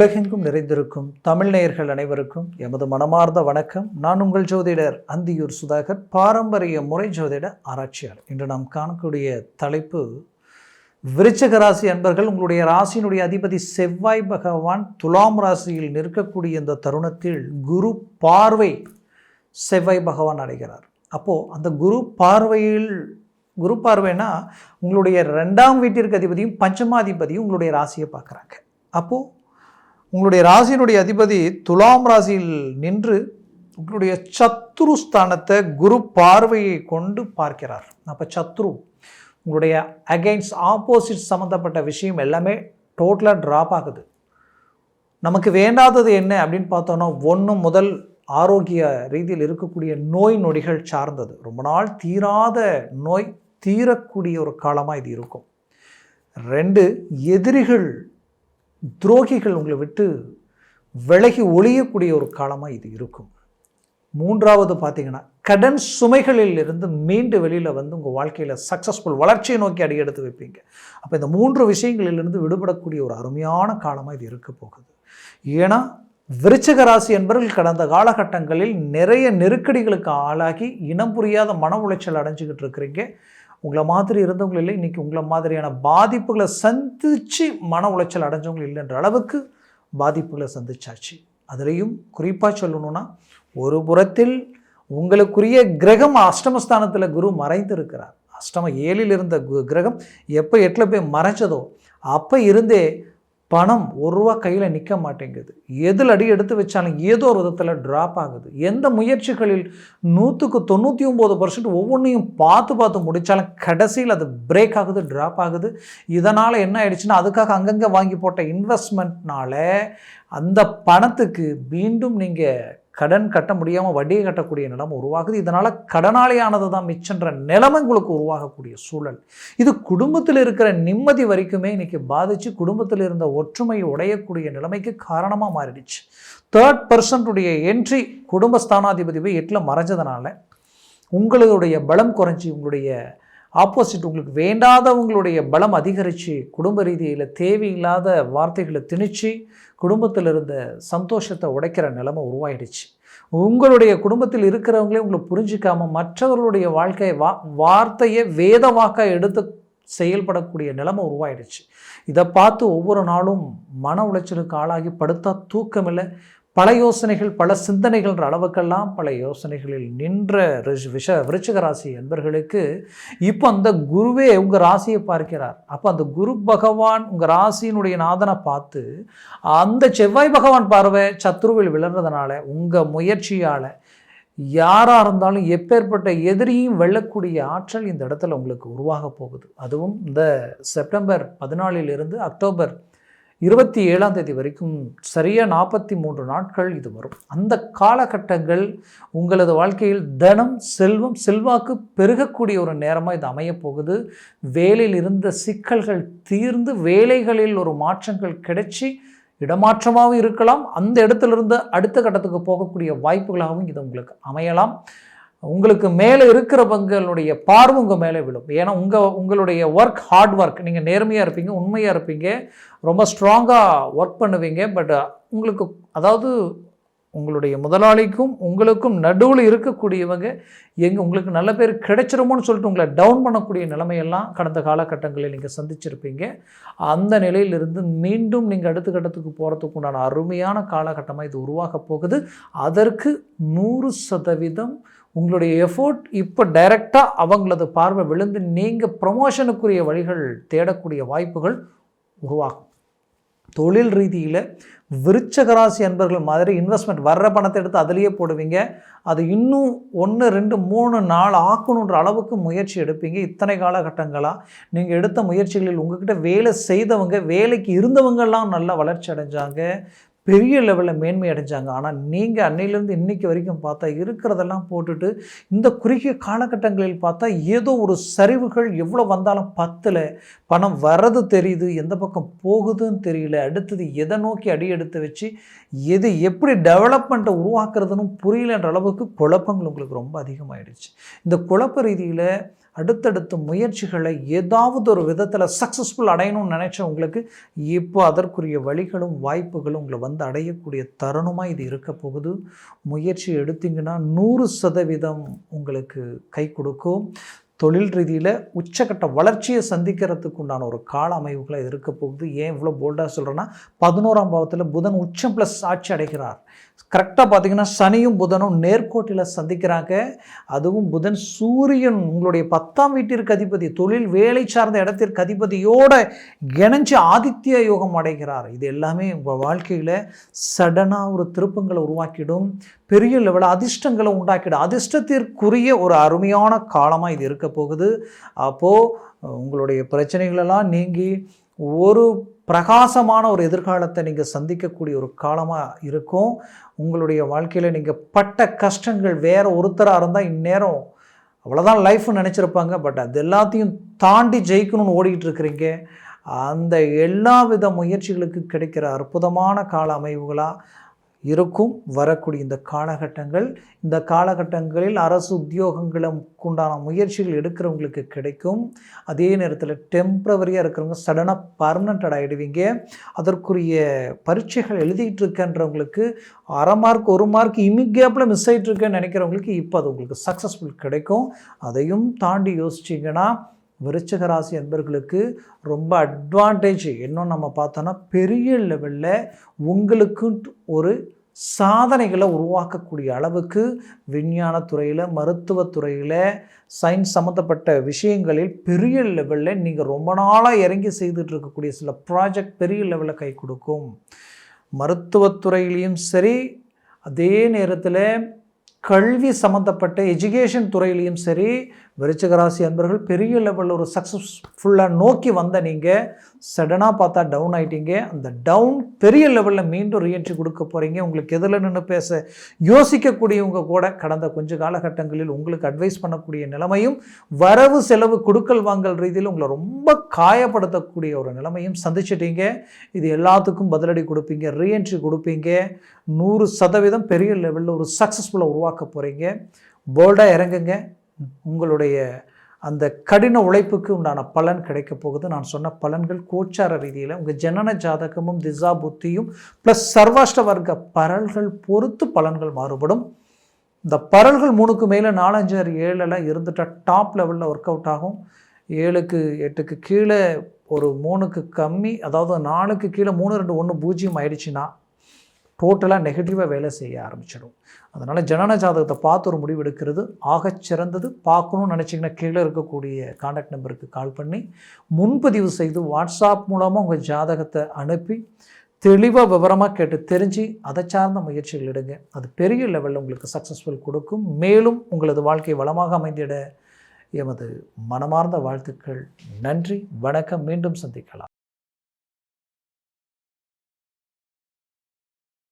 உலகெங்கும் நிறைந்திருக்கும் தமிழ் நேயர்கள் அனைவருக்கும் எமது மனமார்ந்த வணக்கம். நான் உங்கள் ஜோதிடர் அந்தியூர் சுதாகர் பாரம்பரிய முறை ஜோதிட ஆராய்ச்சியாளர். இன்று நாம் காணக்கூடிய தலைப்பு விருச்சக ராசி அன்பர்கள் உங்களுடைய ராசியினுடைய அதிபதி செவ்வாய் பகவான் துலாம் ராசியில் நிற்கக்கூடிய இந்த தருணத்தில் குரு பார்வை செவ்வாய் பகவான் அடைகிறார். அப்போது அந்த குரு பார்வையில் குரு பார்வைனா உங்களுடைய ரெண்டாம் வீட்டிற்கு அதிபதியும் பஞ்சமாதிபதியும் உங்களுடைய ராசியை பார்க்குறாங்க. அப்போது உங்களுடைய ராசியினுடைய அதிபதி துலாம் ராசியில் நின்று உங்களுடைய சத்ரு ஸ்தானத்தை குரு பார்வையை கொண்டு பார்க்கிறார். அப்போ சத்ரு உங்களுடைய அகைன்ஸ்ட் ஆப்போசிட் சம்மந்தப்பட்ட விஷயம் எல்லாமே டோட்டலாக ட்ராப் ஆகுது. நமக்கு வேண்டாதது என்ன அப்படின்னு பார்த்தோன்னா ஒன்று முதல் ஆரோக்கிய ரீதியில் இருக்கக்கூடிய நோய் நொடிகள் சார்ந்தது. ரொம்ப நாள் தீராத நோய் தீரக்கூடிய ஒரு காலமாக இது இருக்கும். ரெண்டு எதிரிகள் துரோகிகள் உங்களை விட்டு விலகி ஒழியக்கூடிய ஒரு காலமாக இது இருக்கும். மூன்றாவது பார்த்தீங்கன்னா கடன் சுமைகளில் இருந்து மீண்டு வெளியில் வந்து உங்கள் வாழ்க்கையில் சக்ஸஸ்ஃபுல் வளர்ச்சியை நோக்கி அடியெடுத்து வைப்பீங்க. அப்போ இந்த மூன்று விஷயங்களிலிருந்து விடுபடக்கூடிய ஒரு அருமையான காலமாக இது இருக்க போகுது. ஏன்னா விருச்சக ராசி என்பவர்கள் கடந்த காலகட்டங்களில் நிறைய நெருக்கடிகளுக்கு ஆளாகி இனம் புரியாத மன உளைச்சல் அடைஞ்சிக்கிட்டு இருக்கிறீங்க. உங்களை மாதிரி இருந்தவங்க இல்லை இன்றைக்கி உங்களை மாதிரியான பாதிப்புகளை சந்தித்து மன உளைச்சல் அடைஞ்சவங்க இல்லைன்ற அளவுக்கு பாதிப்புகளை சந்திச்சாச்சு. அதுலேயும் குறிப்பாக சொல்லணும்னா ஒரு புறத்தில் உங்களுக்குரிய கிரகம் அஷ்டமஸ்தானத்தில் குரு மறைந்து இருக்கிறார் அஷ்டம ஏழில் இருந்த கு கிரகம் எப்போ எட்டில் போய் மறைச்சதோ அப்போ இருந்தே பணம் ஒரு ரூபா கையில் நிற்க மாட்டேங்குது. எதில் அடி எடுத்து வச்சாலும் ஏதோ ஒரு விதத்தில் ட்ராப் ஆகுது. எந்த முயற்சிகளில் நூற்றுக்கு தொண்ணூற்றி ஒம்பது பர்சன்ட் ஒவ்வொன்றையும் பார்த்து பார்த்து முடித்தாலும் கடைசியில் அது பிரேக் ஆகுது ட்ராப் ஆகுது. இதனால் என்ன ஆயிடுச்சுன்னா அதுக்காக அங்கங்கே வாங்கி போட்ட இன்வெஸ்ட்மெண்ட்னால அந்த பணத்துக்கு மீண்டும் நீங்கள் கடன் கட்ட முடியாமல் வட்டியை கட்டக்கூடிய நிலைமை உருவாகுது. இதனால் கடனாளியானது தான் மிச்சன்ற நிலைமை உங்களுக்கு உருவாகக்கூடிய சூழல். இது குடும்பத்தில் இருக்கிற நிம்மதி வரைக்குமே இன்றைக்கி பாதித்து குடும்பத்தில் இருந்த ஒற்றுமை உடையக்கூடிய நிலைமைக்கு காரணமாக மாறிடுச்சு. தேர்ட் பர்சன்ட்டுடைய என்ட்ரி குடும்பஸ்தானாதிபதி போய் எட்டில் மறைஞ்சதுனால உங்களுடைய பலம் குறைஞ்சி உங்களுடைய ஆப்போசிட் உங்களுக்கு வேண்டாதவங்களுடைய பலம் அதிகரித்து குடும்ப ரீதியில் தேவையில்லாத வார்த்தைகளை திணிச்சு குடும்பத்தில் இருந்த சந்தோஷத்தை உடைக்கிற நிலைமை உருவாயிடுச்சு. உங்களுடைய குடும்பத்தில் இருக்கிறவங்களே உங்களை புரிஞ்சிக்காமல் மற்றவர்களுடைய வாழ்க்கையை வா வார்த்தையை வேதவாக்க எடுத்து செயல்படக்கூடிய நிலைமை உருவாயிடுச்சு. இதை பார்த்து ஒவ்வொரு நாளும் மன உளைச்சலுக்கு ஆளாகி படுத்தா தூக்கமில்லை. பல யோசனைகள் பல சிந்தனைகள்ன்ற அளவுக்கெல்லாம் பல யோசனைகளில் நின்ற ரிஷ் விஷ விருச்சிக ராசி என்பர்களுக்கு இப்போ அந்த குருவே உங்கள் ராசியை பார்க்கிறார். அப்போ அந்த குரு பகவான் உங்கள் ராசியினுடைய நாதனை பார்த்து அந்த செவ்வாய் பகவான் பார்வை சத்ருவில் விழுறதுனால உங்கள் முயற்சியால் யாராக இருந்தாலும் எப்பேற்பட்ட எதிரியும் வெல்லக்கூடிய ஆற்றல் இந்த இடத்துல உங்களுக்கு உருவாக போகுது. அதுவும் இந்த செப்டம்பர் பதினாலிலிருந்து அக்டோபர் இருபத்தி ஏழாம் தேதி வரைக்கும் சரியாக நாற்பத்தி மூன்று நாட்கள் இது வரும். அந்த காலகட்டங்கள் உங்களது வாழ்க்கையில் தனம் செல்வம் செல்வாக்கு பெருகக்கூடிய ஒரு நேரமாக இது அமையப்போகுது வேலையில் இருந்த சிக்கல்கள் தீர்ந்து வேலைகளில் ஒரு மாற்றங்கள் கிடைச்சி இடமாற்றமாகவும் இருக்கலாம். அந்த இடத்துலேருந்து அடுத்த கட்டத்துக்கு போகக்கூடிய வாய்ப்புகளாகவும் இது உங்களுக்கு அமையலாம். உங்களுக்கு மேலே இருக்கிறவங்களுடைய பார்வை உங்கள் மேலே விழும். ஏன்னா உங்கள் உங்களுடைய ஒர்க் ஹார்ட் ஒர்க் நீங்கள் நேர்மையாக இருப்பீங்க உண்மையாக இருப்பீங்க. ரொம்ப ஸ்ட்ராங்காக ஒர்க் பண்ணுவீங்க. பட் உங்களுக்கு அதாவது உங்களுடைய முதலாளிக்கும் உங்களுக்கும் நடுவில் இருக்கக்கூடியவங்க எங்கே உங்களுக்கு நல்ல பேர் கிடைச்சிருமோன்னு சொல்லிட்டு உங்களை டவுன் பண்ணக்கூடிய நிலைமையெல்லாம் கடந்த காலகட்டங்களில் நீங்கள் சந்திச்சிருப்பீங்க. அந்த நிலையிலிருந்து மீண்டும் நீங்கள் அடுத்த கட்டத்துக்கு போகிறதுக்கு உண்டான அருமையான காலகட்டமாக இது உருவாக போகுது. அதற்கு நூறு சதவீதம் உங்களுடைய எஃபோர்ட் இப்போ டைரெக்டாக அவங்களது பார்வை விழுந்து நீங்கள் ப்ரமோஷனுக்குரிய வழிகள் தேடக்கூடிய வாய்ப்புகள் உருவாகும். தொழில் ரீதியில் விருச்சகராசி அன்பர்கள் மாதிரி இன்வெஸ்ட்மெண்ட் வர்ற பணத்தை எடுத்து அதிலேயே போடுவீங்க. அது இன்னும் ஒன்று ரெண்டு மூணு நாள் ஆக்கணுன்ற அளவுக்கு முயற்சி எடுப்பீங்க. இத்தனை காலகட்டங்களாக நீங்கள் எடுத்த முயற்சிகளில் உங்ககிட்ட வேலை செய்தவங்க வேலைக்கு இருந்தவங்கெல்லாம் நல்லா வளர்ச்சி அடைஞ்சாங்க. பெரிய லெவலில் மேன்மை அடைஞ்சாங்க. ஆனால் நீங்கள் அன்னையிலேருந்து இன்னைக்கு வரைக்கும் பார்த்தா இருக்கிறதெல்லாம் போட்டுட்டு இந்த குறுகிய காலகட்டங்களில் பார்த்தா ஏதோ ஒரு சரிவுகள் எவ்வளோ வந்தாலும் பத்தில். பணம் வர்றது தெரியுது எந்த பக்கம் போகுதுன்னு தெரியல. அடுத்தது எதை நோக்கி அடி எடுத்து வச்சு எது எப்படி டெவலப்மெண்ட்டை உருவாக்குறதுன்னு புரியலன்ற அளவுக்கு குழப்பங்கள் உங்களுக்கு ரொம்ப அதிகமாகிடுச்சு இந்த குழப்ப ரீதியில் அடுத்தடுத்த முயற்சிகளை ஏதாவது ஒரு விதத்தில் சக்ஸஸ்ஃபுல் அடையணும்னு நினைச்சவங்களுக்கு இப்போ அதற்குரிய வழிகளும் வாய்ப்புகளும் உங்களை வந்து அடையக்கூடிய தருணமாக இது இருக்க போகுது. முயற்சி எடுத்தீங்கன்னா நூறு சதவீதம் உங்களுக்கு கை கொடுக்கும். தொழில் ரீதியில் உச்சக்கட்ட வளர்ச்சியை சந்திக்கிறதுக்கு உண்டான ஒரு கால அமைவுகளாக இருக்க போகுது. ஏன் இவ்வளோ போல்டாக சொல்கிறேன்னா பதினோராம் பாவத்தில் புதன் உச்சம் ப்ளஸ் ஆட்சி அடைகிறார். கரெக்டாக பார்த்தீங்கன்னா சனியும் புதனும் நேர்கோட்டில் சந்திக்கிறாங்க. அதுவும் புதன் சூரியன் உங்களுடைய பத்தாம் வீட்டிற்கு அதிபதி தொழில் வேலை சார்ந்த இடத்திற்கு அதிபதியோட இணைஞ்சு ஆதித்ய யோகம் அடைகிறார். இது எல்லாமே உங்கள் வாழ்க்கையில் சடனாக ஒரு திருப்பங்களை உருவாக்கிடும். பெரிய லெவலில் அதிர்ஷ்டங்களை உண்டாக்கிடும் அதிர்ஷ்டத்திற்குரிய ஒரு அருமையான காலமாக இது இருக்க போகுது. அப்போது உங்களுடைய பிரச்சனைகளெல்லாம் நீங்கி ஒரு பிரகாசமான ஒரு எதிர்காலத்தை நீங்கள் சந்திக்கக்கூடிய ஒரு காலமாக இருக்கும். உங்களுடைய வாழ்க்கையில் நீங்கள் பட்ட கஷ்டங்கள் வேறு ஒருத்தராக இருந்தால் இந்நேரம் அவ்வளோதான் லைஃப்னு நினச்சிருப்பாங்க. பட் அது எல்லாத்தையும் தாண்டி ஜெயிக்கணும்னு ஓடிக்கிட்டு இருக்கிறீங்க. அந்த எல்லா வித முயற்சிகளுக்கு கிடைக்கிற அற்புதமான கால அமைவுகளாக இருக்கும் வரக்கூடிய இந்த காலகட்டங்கள். இந்த காலகட்டங்களில் அரசு உத்தியோகங்களுக்கு உண்டான முயற்சிகள் எடுக்கிறவங்களுக்கு கிடைக்கும். அதே நேரத்தில் டெம்ப்ரவரியாக இருக்கிறவங்க சடனாக பர்மனண்டட் ஆகிடுவீங்க அதற்குரிய பரீட்சைகள் எழுதிட்டு இருக்கன்றவங்களுக்கு அரை மார்க் ஒரு மார்க் இமிகேப்பில் மிஸ் ஆகிட்டு இருக்கேன்னு நினைக்கிறவங்களுக்கு இப்போ அது உங்களுக்கு சக்ஸஸ்ஃபுல் கிடைக்கும். அதையும் தாண்டி யோசிச்சிங்கன்னா விருச்சக ராசி என்பர்களுக்கு ரொம்ப அட்வான்டேஜ் இன்னும் நம்ம பார்த்தோன்னா பெரிய லெவலில் உங்களுக்கு ஒரு சாதனைகளை உருவாக்கக்கூடிய அளவுக்கு விஞ்ஞானத்துறையில் மருத்துவத்துறையில் சயின்ஸ் சம்மந்தப்பட்ட விஷயங்களில் பெரிய லெவலில் நீங்கள் ரொம்ப நாளாக இறங்கி செய்துட்டு இருக்கக்கூடிய சில ப்ராஜெக்ட் பெரிய லெவலில் கை கொடுக்கும். மருத்துவத்துறையிலையும் சரி அதே நேரத்தில் கல்வி சம்மந்தப்பட்ட எஜுகேஷன் துறையிலையும் சரி விருச்சகராசி அன்பர்கள் பெரிய லெவலில் ஒரு சக்ஸஸ்ஃபுல்லாக நோக்கி வந்த நீங்கள் சடனாக பார்த்தா டவுன் ஆகிட்டீங்க அந்த டவுன் பெரிய லெவலில் மீண்டும் ரீஎன்ட்ரி கொடுக்க போகிறீங்க உங்களுக்கு எதில் நின்று பேச யோசிக்கக்கூடியவங்க கூட கடந்த கொஞ்ச காலகட்டங்களில் உங்களுக்கு அட்வைஸ் பண்ணக்கூடிய நிலைமையும் வரவு செலவு கொடுக்கல் வாங்கல் ரீதியில் உங்களை ரொம்ப காயப்படுத்தக்கூடிய ஒரு நிலைமையும் சந்திச்சிட்டீங்க. இது எல்லாத்துக்கும் பதிலடி கொடுப்பீங்க ரீஎன்ட்ரி கொடுப்பீங்க. நூறு சதவீதம் பெரிய லெவலில் ஒரு சக்ஸஸ்ஃபுல்லாக உருவாக்க போகிறீங்க போல்டாக இறங்குங்க. உங்களுடைய அந்த கடின உழைப்புக்கு உண்டான பலன் கிடைக்க போகுது. நான் சொன்ன பலன்கள் கோச்சார ரீதியில் உங்கள் ஜனன ஜாதகமும் திசா புத்தியும் ப்ளஸ் சர்வாஷ்ட வர்க்க பரல்கள் பொறுத்து பலன்கள் மாறுபடும். இந்த பரல்கள் மூணுக்கு மேலே நாலஞ்சு ஆறு ஏழெல்லாம் இருந்துட்டால் டாப் லெவலில் ஒர்க் அவுட் ஆகும். ஏழுக்கு எட்டுக்கு கீழே ஒரு மூணுக்கு கம்மி அதாவது நாலுக்கு கீழே மூணு ரெண்டு ஒன்று பூஜ்ஜியம் ஆயிடுச்சுன்னா டோட்டலாக நெகட்டிவாக வேலை செய்ய ஆரம்பிச்சிடும். அதனால் ஜனன ஜாதகத்தை பார்த்து ஒரு முடிவு எடுக்கிறது. ஆக சிறந்தது பார்க்கணும்னு நினச்சிங்கன்னா கீழே இருக்கக்கூடிய காண்டாக்ட் நம்பருக்கு கால் பண்ணி முன்பதிவு செய்து வாட்ஸ்அப் மூலமாக உங்கள் ஜாதகத்தை அனுப்பி தெளிவாக விவரமாக கேட்டு தெரிஞ்சு அதை சார்ந்த முயற்சிகள் எடுங்க. அது பெரிய லெவலில் உங்களுக்கு சக்ஸஸ்ஃபுல் கொடுக்கும். மேலும் உங்களது வாழ்க்கை வளமாக அமைந்திட எமது மனமார்ந்த வாழ்த்துக்கள். நன்றி. வணக்கம். மீண்டும் சந்திக்கலாம்.